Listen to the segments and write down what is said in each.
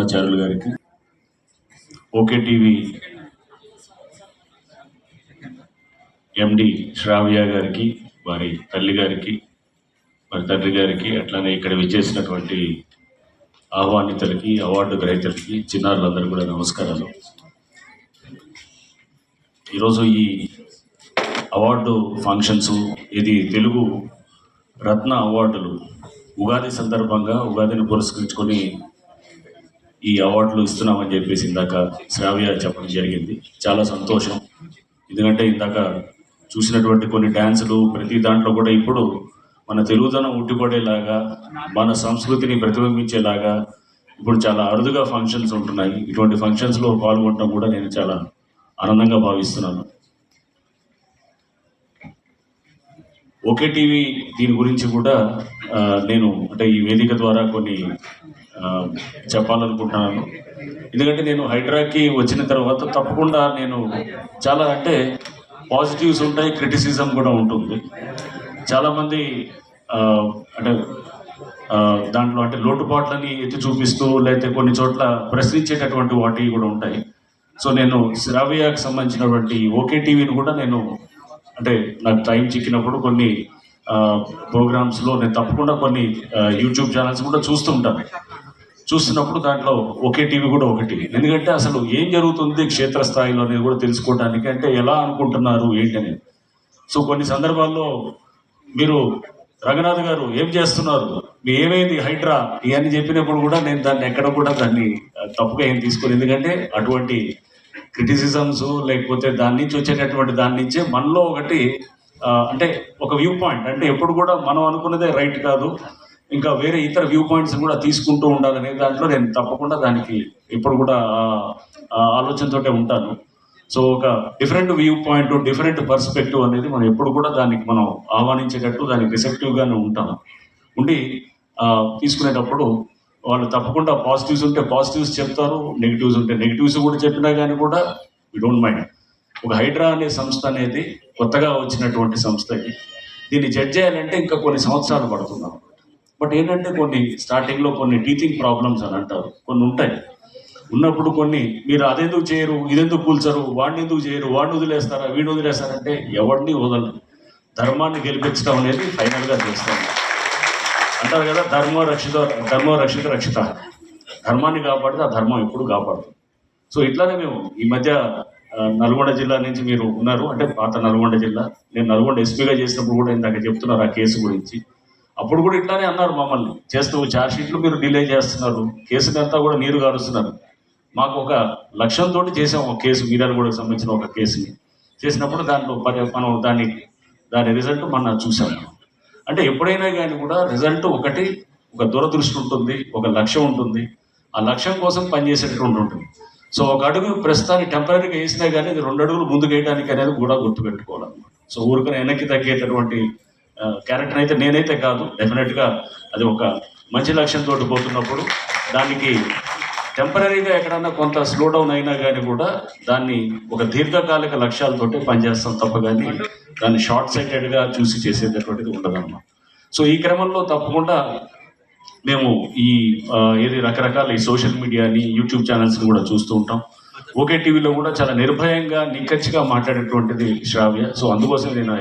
నరసింహాచార్యులు గారికి. Okay TV ఎండి శ్రావ్య గారికి వారి తల్లి గారికి వారి తండ్రి గారికి అట్లానే ఇక్కడ విచ్చేసినటువంటి ఆహ్వానితులకి అవార్డు గ్రహీతలకి చిన్నారులందరూ కూడా నమస్కారాలు. ఈరోజు ఈ అవార్డు ఫంక్షన్స్ ఇది తెలుగు రత్న అవార్డులు. ఉగాది సందర్భంగా ఉగాదిని పురస్కరించుకొని ఈ అవార్డులు ఇస్తున్నామని చెప్పేసి ఇందాక శ్రావ్య చెప్పడం జరిగింది. చాలా సంతోషం. ఎందుకంటే ఇందాక చూసినటువంటి కొన్ని డ్యాన్సులు ప్రతి దాంట్లో కూడా ఇప్పుడు మన తెలుగుదనం ఉట్టిపడేలాగా మన సంస్కృతిని ప్రతిబింబించేలాగా ఇప్పుడు చాలా అరుదుగా ఫంక్షన్స్ ఉంటున్నాయి. ఇటువంటి ఫంక్షన్స్లో పాల్గొనడం కూడా నేను చాలా ఆనందంగా భావిస్తున్నాను. ఒకే టీవీ దీని గురించి కూడా నేను అంటే ఈ వేదిక ద్వారా కొన్ని చెప్పాలనుకుంటున్నాను. ఎందుకంటే నేను హైడ్రాకి వచ్చిన తర్వాత తప్పకుండా నేను చాలా అంటే పాజిటివ్స్ ఉంటాయి క్రిటిసిజం కూడా ఉంటుంది. చాలామంది అంటే దాంట్లో అంటే లోటుపాట్లని ఎత్తి చూపిస్తూ లేకపోతే కొన్ని చోట్ల ప్రశ్నించేటటువంటి వాటివి కూడా ఉంటాయి. సో నేను శ్రావ్యకు సంబంధించినటువంటి ఓకే టీవీని కూడా నేను అంటే నాకు టైం చిక్కినప్పుడు కొన్ని ప్రోగ్రామ్స్లో నేను తప్పకుండా కొన్ని యూట్యూబ్ ఛానల్స్ కూడా చూస్తూ ఉంటాను. చూస్తున్నప్పుడు దాంట్లో ఒకే టీవీ కూడా ఒకటి. ఎందుకంటే అసలు ఏం జరుగుతుంది క్షేత్రస్థాయిలో అనేది కూడా తెలుసుకోవడానికి అంటే ఎలా అనుకుంటున్నారు ఏంటని సో కొన్ని సందర్భాల్లో మీరు రఘునాథ్ గారు ఏం చేస్తున్నారు? మీ ఏమైంది హైడ్రా? ఇవన్నీ చెప్పినప్పుడు కూడా నేను దాన్ని ఎక్కడ కూడా దాన్ని తప్పుగా ఏం తీసుకోను ఎందుకంటే అటువంటి క్రిటిసిజమ్స్ లేకపోతే దాని నుంచి వచ్చేటటువంటి దాని నుంచే మనలో ఒకటి అంటే ఒక వ్యూ పాయింట్. అంటే ఎప్పుడు కూడా మనం అనుకున్నదే రైట్ కాదు. ఇంకా వేరే ఇతర వ్యూ పాయింట్స్ కూడా తీసుకుంటూ ఉండాలనే దాంట్లో నేను తప్పకుండా దానికి ఇప్పుడు కూడా ఆలోచనతోటే ఉంటాను. సో ఒక different view point different perspective అనేది మనం ఎప్పుడు కూడా దానికి మనం ఆహ్వానించేటట్టు దానికి రిసెప్టివ్గానే ఉంటాను ఉండి తీసుకునేటప్పుడు వాళ్ళు తప్పకుండా పాజిటివ్స్ ఉంటే పాజిటివ్స్ చెప్తారు నెగిటివ్స్ ఉంటే నెగిటివ్స్ కూడా చెప్పినా కానీ కూడా వి డోంట్ మైండ్. ఒక హైడ్రా అనే సంస్థ అనేది కొత్తగా వచ్చినటువంటి సంస్థ ఇది దీన్ని జడ్జ్ చేయాలంటే ఇంకా కొన్ని సంవత్సరాలు పడుతున్నాం బట్ ఏంటంటే కొన్ని స్టార్టింగ్లో కొన్ని టీచింగ్ ప్రాబ్లమ్స్ అని అంటారు. కొన్ని ఉంటాయి. ఉన్నప్పుడు కొన్ని మీరు అదెందుకు చేయరు? ఇదెందుకు కూల్చరు? వాడిని ఎందుకు చేయరు? వాడిని వదిలేస్తారా? వీడిని వదిలేస్తారంటే ఎవరిని వదలరు. ధర్మాన్ని గెలిపించడం అనేది ఫైనల్గా చేస్తాం. అంటారు కదా ధర్మ రక్షిత ధర్మ రక్షిత రక్షిత. ధర్మాన్ని కాపాడితే ఆ ధర్మం ఎప్పుడు కాపాడుతుంది సో ఇట్లానే మేము ఈ మధ్య నల్గొండ జిల్లా నుంచి మీరు ఉన్నారు. అంటే పాత నల్గొండ జిల్లా. నేను నల్గొండ ఎస్పీగా చేసినప్పుడు కూడా ఇందాక చెప్తున్నారు ఆ కేసు గురించి. అప్పుడు కూడా ఇట్లానే అన్నారు మమ్మల్ని. చేస్తూ ఛార్జ్ షీట్లు మీరు డిలే చేస్తున్నారు. కేసుని అంతా కూడా నీరు కారుస్తున్నారు మాకు ఒక లక్ష్యంతో చేసాం ఒక కేసు మీరాలు కూడా సంబంధించిన ఒక కేసుని. చేసినప్పుడు దాంట్లో మనం దాన్ని దాని రిజల్ట్ మన చూసాం అంటే ఎప్పుడైనా కానీ కూడా రిజల్ట్ ఒకటి ఒక దూరదృష్టి ఉంటుంది ఒక లక్ష్యం ఉంటుంది. ఆ లక్ష్యం కోసం పనిచేసేటటువంటి ఉంటుంది. సో ఒక అడుగు ప్రస్తుతానికి టెంపరీగా వేసినా కానీ రెండు అడుగులు ముందుకు వేయడానికి అనేది కూడా గుర్తుపెట్టుకోవాలన్నమాట సో ఊరికనే వెనక్కి తగ్గేటటువంటి క్యారెక్టర్ అయితే నేనైతే కాదు. డెఫినెట్గా అది ఒక మంచి లక్ష్యంతో పోతున్నప్పుడు దానికి టెంపరీగా ఎక్కడన్నా కొంత స్లో డౌన్ అయినా కానీ కూడా దాన్ని ఒక దీర్ఘకాలిక లక్ష్యాలతోటి పనిచేస్తాం తప్ప కానీ దాన్ని షార్ట్ సైటెడ్గా చూసి చేసేటటువంటిది ఉండదన్నమాట. సో ఈ క్రమంలో తప్పకుండా మేము ఈ ఏది రకరకాల ఈ సోషల్ మీడియాని యూట్యూబ్ ఛానల్స్ని కూడా చూస్తూ ఉంటాం. ఓకే టీవీలో కూడా చాలా నిర్భయంగా నిక్కచ్చిగా మాట్లాడేటువంటిది శ్రావ్య. సో అందుకోసం నేను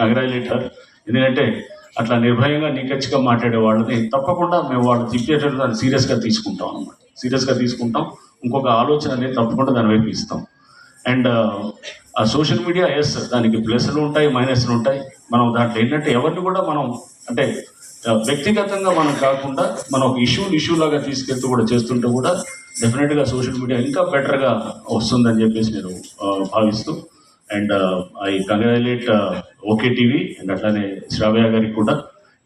కంగ్రాచులేటర్ ఎందుకంటే అట్లా నిర్భయంగా నిక్కచ్చిగా మాట్లాడే వాళ్ళని తప్పకుండా మేము వాళ్ళు తిప్పేటట్టు దాన్ని సీరియస్గా తీసుకుంటాం అనమాట సీరియస్గా తీసుకుంటాం. ఇంకొక ఆలోచన అనేది తప్పకుండా దాని వైపు ఇస్తాం. అండ్ ఆ సోషల్ మీడియా ఎస్ దానికి ప్లస్లు ఉంటాయి మైనస్లు ఉంటాయి. మనం దాంట్లో ఏంటంటే ఎవరిని కూడా మనం అంటే వ్యక్తిగతంగా మనం కాకుండా మనం ఒక ఇష్యూ ఇష్యూ లాగా తీసుకెళ్తూ కూడా చేస్తుంటే కూడా డెఫినెట్గా సోషల్ మీడియా ఇంకా బెటర్గా వస్తుందని చెప్పేసి నేను భావిస్తూ and uh, I congratulate uh, okay TV and అట్లానే శ్రావ్య గారికి కూడా.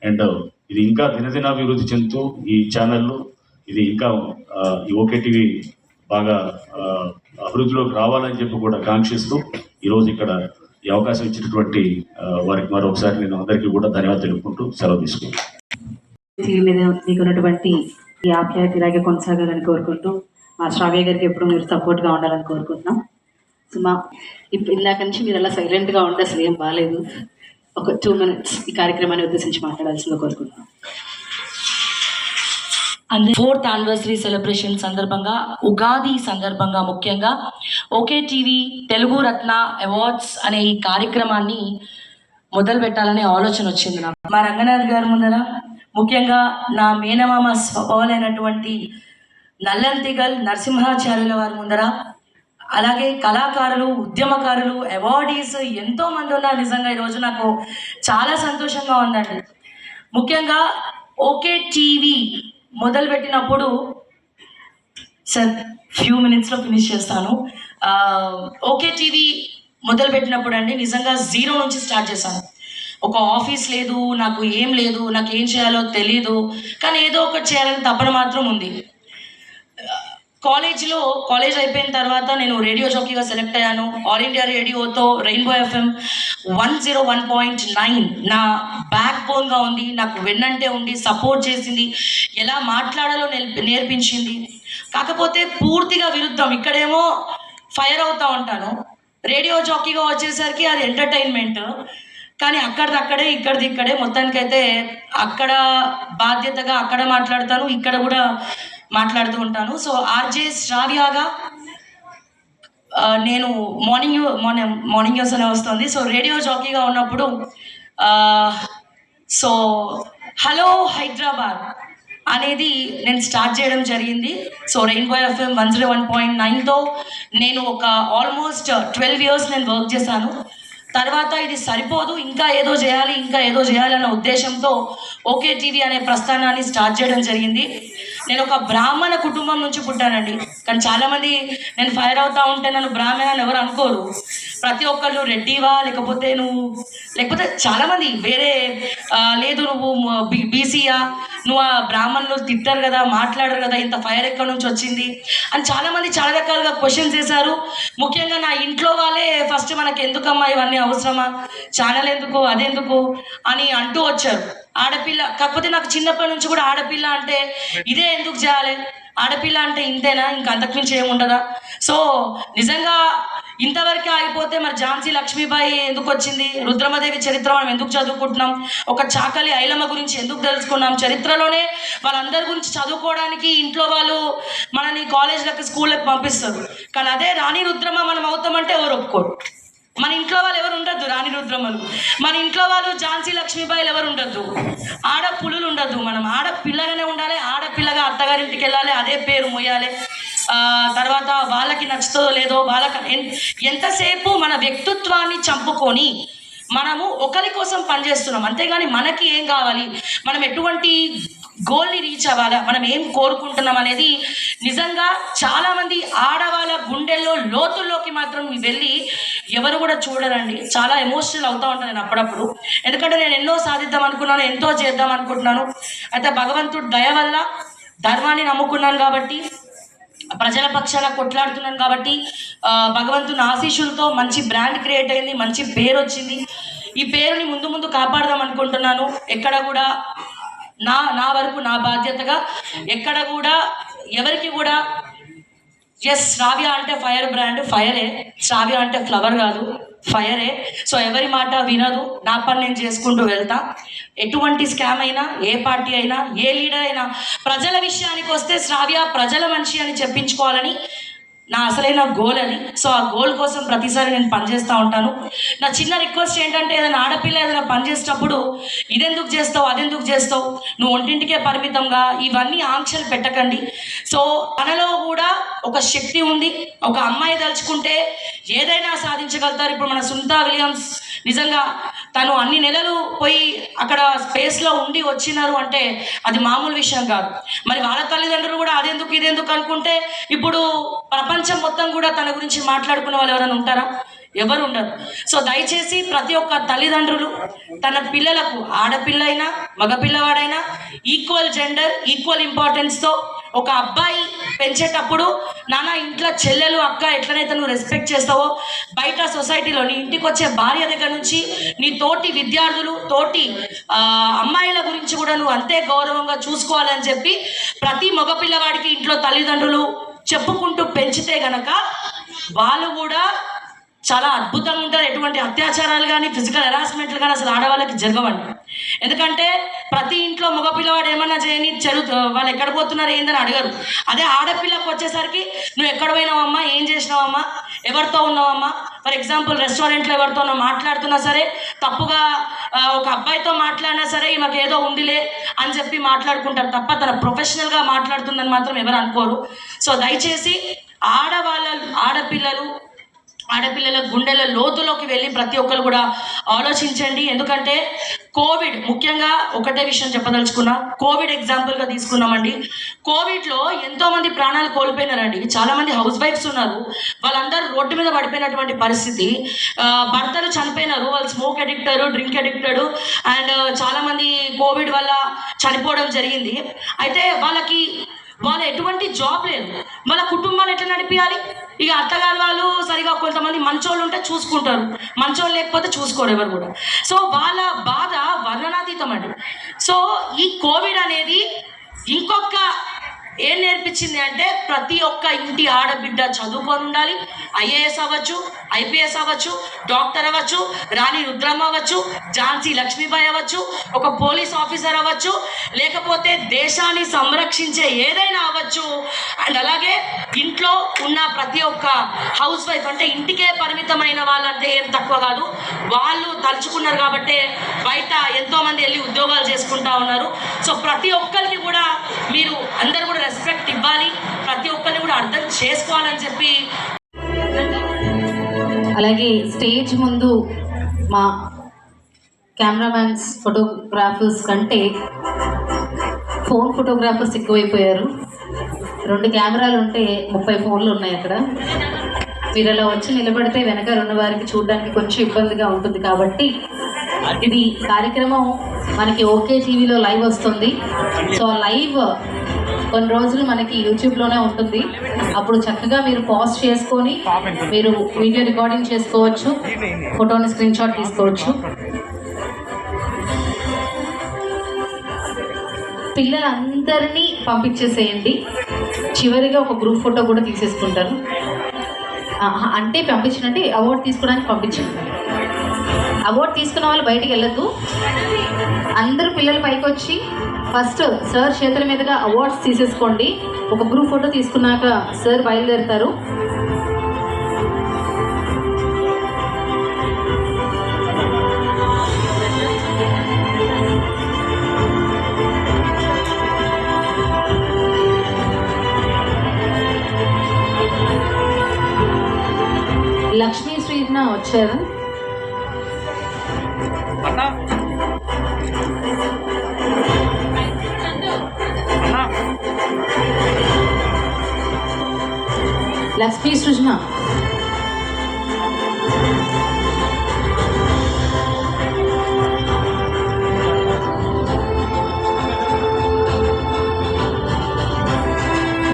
అండ్ uh, ఇది ఇంకా దినదినాభివృద్ధి చెందుతూ ఈ ఛానల్ ఇది ఇంకా ఈ ఓకే టీవీ బాగా అభివృద్ధిలోకి రావాలని చెప్పి కూడా కాంక్షిస్తూ ఈరోజు ఇక్కడ ఈ అవకాశం ఇచ్చినటువంటి వారికి మరొకసారి నేను అందరికీ కూడా ధన్యవాదాలు తెలుపుకుంటూ సెలవు తీసుకుంటాను టీవీ మీద మీకు ఉన్నటువంటి ఈ ఆప్యాయత ఇలాగే కొనసాగాలని కోరుకుంటూ మా శ్రావ్య గారికి ఎప్పుడు మీరు సపోర్ట్గా ఉండాలని కోరుకుంటున్నాం. సుమా ఇప్పుడు ఇందాక నుంచి మీరు అలా సైలెంట్గా ఉంటే అసలు ఏం బాగాలేదు ఒక టూ మినిట్స్ ఈ కార్యక్రమాన్ని ఉద్దేశించి మాట్లాడాల్సిందిగా కోరుకుంటున్నాం. అండ్ ఫోర్త్ యానివర్సరీ సెలబ్రేషన్ సందర్భంగా ఉగాది సందర్భంగా ముఖ్యంగా okay TV Telugu Ratna awards అనే ఈ కార్యక్రమాన్ని మొదలు పెట్టాలనే ఆలోచన వచ్చింది నాకు. మా రంగనాథ్ గారి ముందర ముఖ్యంగా నా మేనమామ స్వభావాలైనటువంటి నల్లంతిగల్ నరసింహాచార్యుల వారి ముందర అలాగే కళాకారులు ఉద్యమకారులు అవార్డీస్ ఎంతో మంది ఉన్నారు నిజంగా ఈరోజు నాకు చాలా సంతోషంగా ఉందండి. ముఖ్యంగా ఓకే టీవీ మొదలుపెట్టినప్పుడు సార్ ఫ్యూ మినిట్స్లో ఫినిష్ చేస్తాను. ఓకే టీవీ మొదలుపెట్టినప్పుడు అండి నిజంగా జీరో నుంచి స్టార్ట్ చేశాను. ఒక ఆఫీస్ లేదు నాకు ఏం లేదు నాకు ఏం చేయాలో తెలియదు కానీ ఏదో ఒకటి చేయాలని తపన మాత్రం ఉంది. కాలేజ్లో కాలేజ్ అయిపోయిన తర్వాత నేను రేడియో జాకీగా సెలెక్ట్ అయ్యాను. All India రేడియోతో rainbow FM one zero one point nine నా బ్యాక్ బోన్గా ఉంది. నాకు వెన్నంటే ఉండి సపోర్ట్ చేసింది. ఎలా మాట్లాడాలో నేర్పి నేర్పించింది. కాకపోతే పూర్తిగా విరుద్ధం. ఇక్కడేమో ఫైర్ అవుతూ ఉంటాను. రేడియో జాకీగా వచ్చేసరికి అది ఎంటర్టైన్మెంట్ కానీ అక్కడిదక్కడే ఇక్కడిది ఇక్కడే మొత్తానికైతే అక్కడ బాధ్యతగా అక్కడ మాట్లాడతాను. ఇక్కడ కూడా మాట్లాడుతూ ఉంటాను. సో ఆర్జే శ్రావ్యాగా నేను morning you morning morning news అనే వస్తుంది. సో రేడియో జాకీగా ఉన్నప్పుడు సో హలో హైదరాబాద్ అనేది నేను స్టార్ట్ చేయడం జరిగింది. So rainbow FM one zero one point నైన్తో నేను ఒక ఆల్మోస్ట్ ట్వెల్వ్ ఇయర్స్ నేను వర్క్ చేశాను. తర్వాత ఇది సరిపోదు ఇంకా ఏదో చేయాలి ఇంకా ఏదో చేయాలన్న ఉద్దేశంతో ఓకే టీవీ అనే ప్రస్థానాన్ని స్టార్ట్ చేయడం జరిగింది. నేను ఒక బ్రాహ్మణ కుటుంబం నుంచి పుట్టానండి. కానీ చాలామంది నేను ఫైర్ అవుతా ఉంటే నన్ను బ్రాహ్మణ అని ఎవరు అనుకోరు. ప్రతి ఒక్కళ్ళు రెడ్డివా లేకపోతే నువ్వు లేకపోతే చాలామంది వేరే లేదు నువ్వు బీసీయా నువ్వు ఆ బ్రాహ్మణులు తిట్టారు కదా మాట్లాడరు కదా ఇంత ఫైర్ ఎక్కడి నుంచి వచ్చింది? అని చాలామంది చాలా రకాలుగా క్వశ్చన్స్ చేశారు. ముఖ్యంగా నా ఇంట్లో వాళ్ళే ఫస్ట్ మనకి ఎందుకమ్మా ఇవన్నీ అవసరమా? ఛానల్ ఎందుకు? అదెందుకు? అని అంటూ వచ్చారు. ఆడపిల్ల కాకపోతే నాకు చిన్నప్పటి నుంచి కూడా ఆడపిల్ల అంటే ఇదే ఎందుకు చేయాలి? ఆడపిల్ల అంటే ఇంతేనా? ఇంకా అంతకుమించి ఏముండదా సో నిజంగా ఇంతవరకే ఆగిపోతే మరి ఝాన్సీ లక్ష్మీబాయి ఎందుకు వచ్చింది? రుద్రమదేవి చరిత్ర మనం ఎందుకు చదువుకుంటున్నాం? ఒక చాకలి ఐలమ్మ గురించి ఎందుకు తెలుసుకున్నాం? చరిత్రలోనే వాళ్ళందరి గురించి చదువుకోవడానికి ఇంట్లో వాళ్ళు మనని కాలేజ్లకు స్కూళ్ళకి పంపిస్తారు. కానీ అదే రాణి రుద్రమ మనం అవుతామంటే ఎవరు ఒప్పుకోరు? మన ఇంట్లో వాళ్ళు ఎవరు ఉండద్దు రాణి రుద్రమలు మన ఇంట్లో వాళ్ళు ఝాన్సీ లక్ష్మీబాయిలు ఎవరు ఉండద్దు. ఆడ పులులు ఉండద్దు మనం. ఆడ పిల్లగానే ఉండాలి ఆడపిల్లగా అత్తగారింటికి వెళ్ళాలి అదే పేరు మొయ్యాలి. తర్వాత వాళ్ళకి నచ్చుతుందో లేదో వాళ్ళకి ఎంతసేపు మన వ్యక్తిత్వాన్ని చంపుకొని మనము ఒకరి కోసం పనిచేస్తున్నాం. అంతేగాని మనకి ఏం కావాలి? మనం ఎటువంటి గోల్ని రీచ్ అవ్వాలా? మనం ఏం కోరుకుంటున్నాం అనేది నిజంగా చాలామంది ఆడవాళ్ళ గుండెల్లో లోతుల్లోకి మాత్రం వెళ్ళి ఎవరు కూడా చూడరండి. చాలా ఎమోషనల్ అవుతూ ఉంటాను నేను అప్పుడప్పుడు. ఎందుకంటే నేను ఎన్నో సాధిద్దాం అనుకున్నాను ఎంతో చేద్దాం అనుకుంటున్నాను. అయితే భగవంతుడు దయ వల్ల ధర్మాన్ని నమ్ముకున్నాను కాబట్టి ప్రజల పక్షాన కొట్లాడుతున్నాను కాబట్టి భగవంతుని ఆశీస్సులతో మంచి బ్రాండ్ క్రియేట్ అయింది మంచి పేరు వచ్చింది. ఈ పేరుని ముందు ముందు కాపాడదాం అనుకుంటున్నాను. ఎక్కడ కూడా నా నా వరకు నా బాధ్యతగా ఎక్కడ కూడా ఎవరికి కూడా ఎస్ శ్రావ్య అంటే ఫైర్ బ్రాండ్ ఫైరే శ్రావ్య అంటే ఫ్లవర్ కాదు ఫైరే సో ఎవరి మాట వినదు నా పని నేను చేసుకుంటూ వెళ్తా. ఎటువంటి స్కామ్ అయినా ఏ పార్టీ అయినా ఏ లీడర్ అయినా ప్రజల విషయానికి వస్తే శ్రావ్య ప్రజల మనిషి అని చెప్పించుకోవాలని నా అసలైన గోల్ అది సో ఆ గోల్ కోసం ప్రతిసారి నేను పనిచేస్తూ ఉంటాను. నా చిన్న రిక్వెస్ట్ ఏంటంటే ఏదైనా ఆడపిల్ల ఏదైనా పని చేసేటప్పుడు ఇదెందుకు చేస్తావు? అదెందుకు చేస్తావు? నువ్వు ఒంటింటికే పరిమితంగా ఇవన్నీ ఆంక్షలు పెట్టకండి. సో తనలో కూడా ఒక శక్తి ఉంది. ఒక అమ్మాయి తలుచుకుంటే ఏదైనా సాధించగలుగుతారు. ఇప్పుడు మన సునీతా విలియమ్స్ నిజంగా తను అన్ని నెలలు పోయి అక్కడ స్పేస్లో ఉండి వచ్చినారు అంటే అది మామూలు విషయం కాదు. మరి వాళ్ళ తల్లిదండ్రులు కూడా అదెందుకు ఇదెందుకు అనుకుంటే ఇప్పుడు ప్రపంచం మొత్తం కూడా తన గురించి మాట్లాడుకునే వాళ్ళు ఎవరైనా ఉంటారా? ఎవరు ఉండరు. సో దయచేసి ప్రతి ఒక్క తల్లిదండ్రులు తన పిల్లలకు ఆడపిల్ల అయినా మగపిల్లవాడైనా ఈక్వల్ జెండర్ ఈక్వల్ ఇంపార్టెన్స్తో ఒక అబ్బాయి పెంచేటప్పుడు నాన్న ఇంట్లో చెల్లెలు అక్క ఎట్లనైతే నువ్వు రెస్పెక్ట్ చేస్తావో బయట సొసైటీలో నీ ఇంటికి వచ్చే భార్య దగ్గర నుంచి నీ తోటి విద్యార్థులు తోటి అమ్మాయిల గురించి కూడా నువ్వు అంతే గౌరవంగా చూసుకోవాలని చెప్పి ప్రతి మగపిల్లవాడికి ఇంట్లో తల్లిదండ్రులు చెప్పుకుంటూ పెంచితే గనక వాళ్ళు కూడా చాలా అద్భుతంగా ఉంటారు. ఎటువంటి అత్యాచారాలు కానీ ఫిజికల్ హెరాస్మెంట్లు కానీ అసలు ఆడవాళ్ళకి జరగవండి. ఎందుకంటే ప్రతి ఇంట్లో మగ పిల్లవాడు ఏమన్నా చేయని చెడు వాళ్ళు ఎక్కడ పోతున్నారు ఏందని అడగరు. అదే ఆడపిల్లకు వచ్చేసరికి నువ్వు ఎక్కడ పోయినావమ్మా? ఏం చేసినావమ్మా? ఎవరితో ఉన్నావమ్మా? ఫర్ ఎగ్జాంపుల్ రెస్టారెంట్లో ఎవరితో మాట్లాడుతున్నా సరే తప్పుగా ఒక అబ్బాయితో మాట్లాడినా సరే ఈమెకు ఏదో ఉందిలే అని చెప్పి మాట్లాడుకుంటారు తప్ప తన ప్రొఫెషనల్గా మాట్లాడుతుందని మాత్రం ఎవరు అనుకోరు. సో దయచేసి ఆడవాళ్ళ ఆడపిల్లలు ఆడపిల్లల గుండెల లోతులోకి వెళ్ళి ప్రతి ఒక్కరు కూడా ఆలోచించండి. ఎందుకంటే కోవిడ్ ముఖ్యంగా ఒకటే విషయం చెప్పదలుచుకున్నా కోవిడ్ ఎగ్జాంపుల్గా తీసుకున్నామండి. కోవిడ్లో ఎంతోమంది ప్రాణాలు కోల్పోయినారండి. చాలామంది హౌస్ వైఫ్స్ ఉన్నారు. వాళ్ళందరూ రోడ్డు మీద పడిపోయినటువంటి పరిస్థితి. భర్తలు చనిపోయినారు. వాళ్ళు స్మోక్ అడిక్టరు డ్రింక్ అడిక్టెడ్ అండ్ చాలామంది కోవిడ్ వల్ల చనిపోవడం జరిగింది. అయితే వాళ్ళకి వాళ్ళ ఎటువంటి జాబ్ లేదు. వాళ్ళ కుటుంబాన్ని ఎట్లా నడిపించాలి ఇక అత్తగారు వాళ్ళు సరిగా కొంతమంది మంచోళ్ళు ఉంటే చూసుకుంటారు. మంచోళ్ళు లేకపోతే చూసుకోరు ఎవరు కూడా. సో వాళ్ళ బాధ వర్ణనాతీతం అండి. సో ఈ కోవిడ్ అనేది ఇంకొక ఏం నేర్పించింది అంటే ప్రతి ఒక్క ఇంటి ఆడబిడ్డ చదువుకొని ఉండాలి ఐఏఎస్ అవ్వచ్చు ఐపీఎస్ అవ్వచ్చు డాక్టర్ అవ్వచ్చు రాణి రుద్రమ్మ అవ్వచ్చు ఝాన్సీ లక్ష్మీబాయి అవ్వచ్చు ఒక పోలీస్ ఆఫీసర్ అవ్వచ్చు లేకపోతే దేశాన్ని సంరక్షించే ఏదైనా అవ్వచ్చు. అండ్ అలాగే ఇంట్లో ఉన్న ప్రతి ఒక్క హౌస్ వైఫ్ అంటే ఇంటికే పరిమితమైన వాళ్ళంటే ఏం తక్కువ కాదు. వాళ్ళు తలుచుకున్నారు కాబట్టి బయట ఎంతోమంది వెళ్ళి ఉద్యోగాలు చేసుకుంటా ఉన్నారు. సో ప్రతి ఒక్కరికి కూడా మీరు అందరు కూడా రెస్పెక్ట్ ఇవ్వాలి. ప్రతి ఒక్కరిని కూడా అర్థం చేసుకోవాలని చెప్పి అలాగే స్టేజ్ ముందు మా కెమెరామ్యాన్స్ ఫోటోగ్రాఫర్స్ కంటే ఫోన్ ఫోటోగ్రాఫర్స్ ఎక్కువైపోయారు. రెండు కెమెరాలు ఉంటే ముప్పై ఫోన్లు ఉన్నాయి అక్కడ. మీరు అలా వచ్చి నిలబడితే వెనక రెండు వారికి చూడడానికి కొంచెం ఇబ్బందిగా ఉంటుంది కాబట్టి ఇది కార్యక్రమం. మనకి ఓకే టీవీలో లైవ్ వస్తుంది. సో లైవ్ కొన్ని రోజులు మనకి యూట్యూబ్లోనే ఉంటుంది. అప్పుడు చక్కగా మీరు పాజ్ చేసుకొని మీరు వీడియో రికార్డింగ్ చేసుకోవచ్చు ఫోటోని స్క్రీన్ షాట్ తీసుకోవచ్చు. పిల్లలందరినీ పంపించేసేయండి. చివరిగా ఒక గ్రూప్ ఫోటో కూడా తీసేసుకుంటారు. అంటే పంపించినట్టు అవార్డు తీసుకోవడానికి పంపించండి అవార్డు తీసుకున్న వాళ్ళు బయటికి వెళ్ళొద్దు. అందరూ పిల్లలు పైకి వచ్చి ఫస్ట్ సార్ చేతుల మీదుగా అవార్డ్స్ తీసేసుకోండి. ఒక గ్రూప్ ఫోటో తీసుకున్నాక సార్ బయలుదేరుతారు. లక్ష్మీ శ్రీన వచ్చారు. లక్ష్మీ సృజన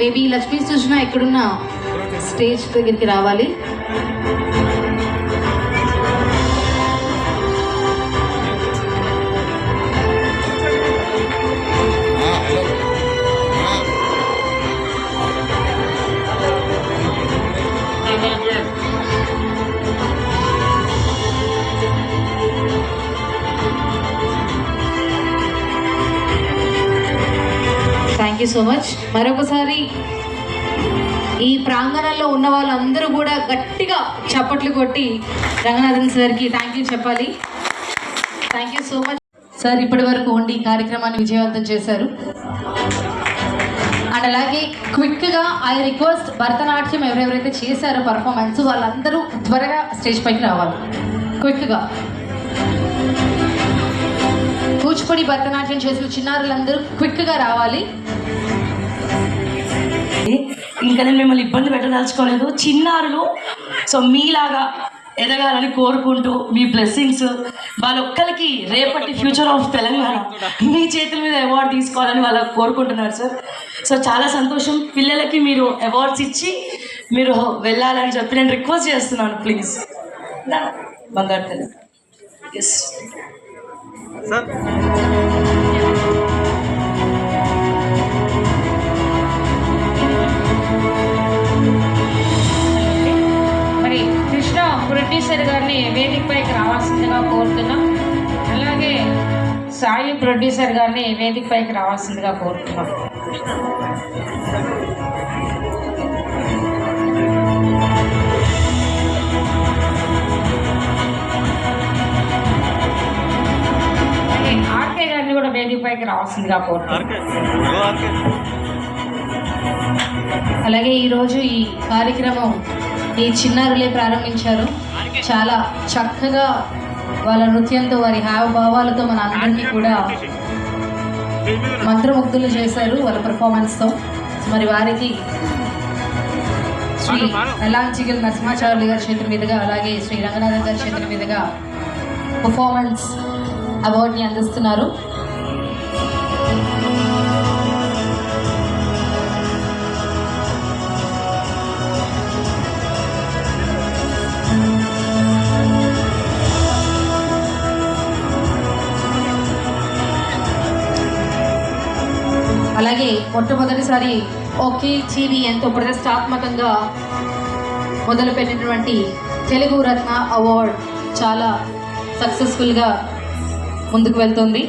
బేబీ లక్ష్మీ సృజన ఎక్కడున్న? స్టేజ్ దగ్గరికి రావాలి. థ్యాంక్ యూ సో మచ్ మరొకసారి ఈ ప్రాంగణంలో ఉన్న వాళ్ళందరూ కూడా గట్టిగా చప్పట్లు కొట్టి రంగనాథన్ సార్కి థ్యాంక్ యూ చెప్పాలి. Thank you so much sir ఇప్పటి వరకు ఉండి ఈ కార్యక్రమాన్ని విజయవంతం చేశారు. అండ్ అలాగే క్విక్గా ఐ రిక్వెస్ట్ భరతనాట్యం ఎవరెవరైతే చేశారో పర్ఫార్మెన్స్ వాళ్ళందరూ త్వరగా స్టేజ్ పైకి రావాలి. క్విక్గా. కూచిపూడి భరతనాట్యం చేసిన చిన్నారులందరూ క్విక్గా రావాలి. ఇంకా నేను మిమ్మల్ని ఇబ్బంది పెట్టదలుచుకోలేదు. చిన్నారులు సో మీలాగా ఎదగాలని కోరుకుంటూ మీ బ్లెస్సింగ్స్ వాళ్ళొక్కరికి రేపటి ఫ్యూచర్ ఆఫ్ తెలంగాణ మీ చేతుల మీద అవార్డు తీసుకోవాలని వాళ్ళు కోరుకుంటున్నారు సార్ సో చాలా సంతోషం. పిల్లలకి మీరు అవార్డ్స్ ఇచ్చి మీరు వెళ్ళాలని చెప్పి నేను రిక్వెస్ట్ చేస్తున్నాను ప్లీజ్ బంగారు తల్లి. ఎస్ ప్రొడ్యూసర్ గారిని వేదికపైకి రావాల్సిందిగా కోరుతున్నాం. అలాగే సాయి ప్రొడ్యూసర్ గారిని వేదికపైకి రావాల్సిందిగా కోరుతున్నాం. అలాగే ఆర్కే గారిని కూడా వేదికపైకి రావాల్సిందిగా కోరుతున్నాం. అలాగే ఈరోజు ఈ కార్యక్రమం ఈ చిన్నారులే ప్రారంభించారు. చాలా చక్కగా వాళ్ళ నృత్యంతో వారి హావభావాలతో మన అందరినీ కూడా మంత్రముగ్ధులు చేశారు వాళ్ళ పెర్ఫార్మెన్స్తో మరి వారికి శ్రీ ఎలాంచిగల్ నరసింహాచార్యులు గారి చేతుల మీదుగా అలాగే శ్రీ రంగనాథన్ గారి చేతుల మీదుగా పర్ఫార్మెన్స్ అవార్డుని అందిస్తున్నారు. అలాగే మొట్టమొదటిసారి ఒకే చీని ఎంతో ప్రతిష్టాత్మకంగా మొదలుపెట్టినటువంటి తెలుగు రత్న అవార్డ్ చాలా సక్సెస్ఫుల్గా ముందుకు వెళ్తుంది.